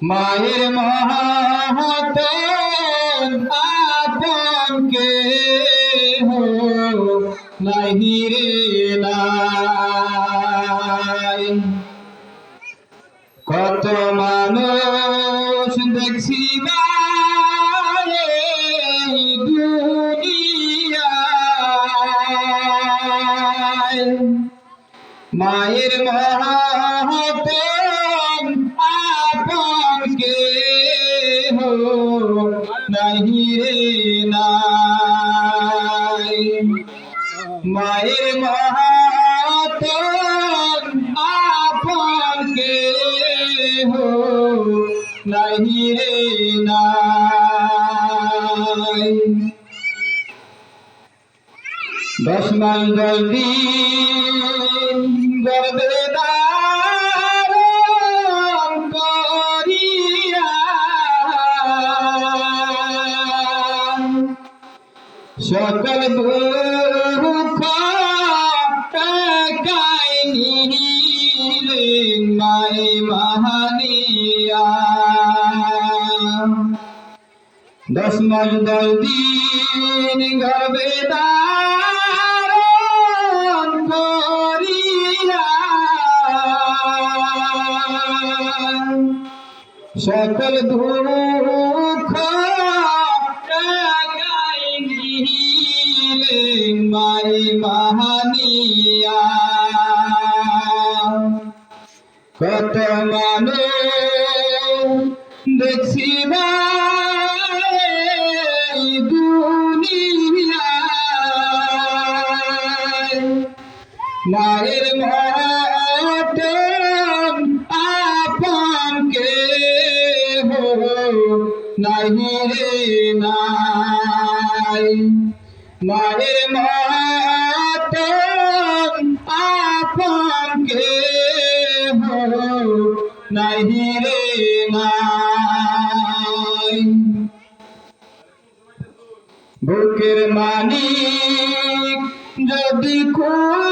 মায়ের মহাতে আতঙ্কে হো নাহি রে নাই মায়ের মহাত আপনকে হো নাহি রে নাই। মায়ের মহাত আপনকে হো নাহি রে নাই। দশ মাইল দিন গর্বে সকল দুঃখ টাকাই নিলেন মাই মাহানিয়া দশ মাস দশ দিন গর্বে ধারণ সকল দুঃখ মাই মাহানিয়া কত মানুষ দেখছি ভাই মায়ের মতন নাহি রে নাই মায়ের মতন আপনকে নাহি রে নাই। বুকের মানিক যদি কোথায়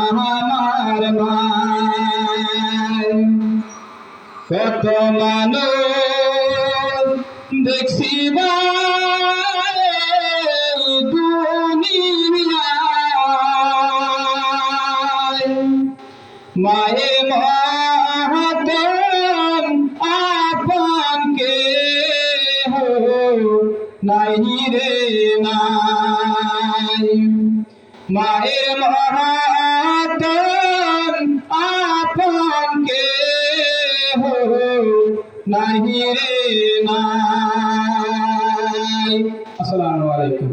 আমার মায় কত মানুষ দেখছি মায়ের মহাতন আপনকে নাহি রে নাই। মায়ের মহাতন আপনকে হো নাহি রে নাই। আসসালামু আলাইকুম।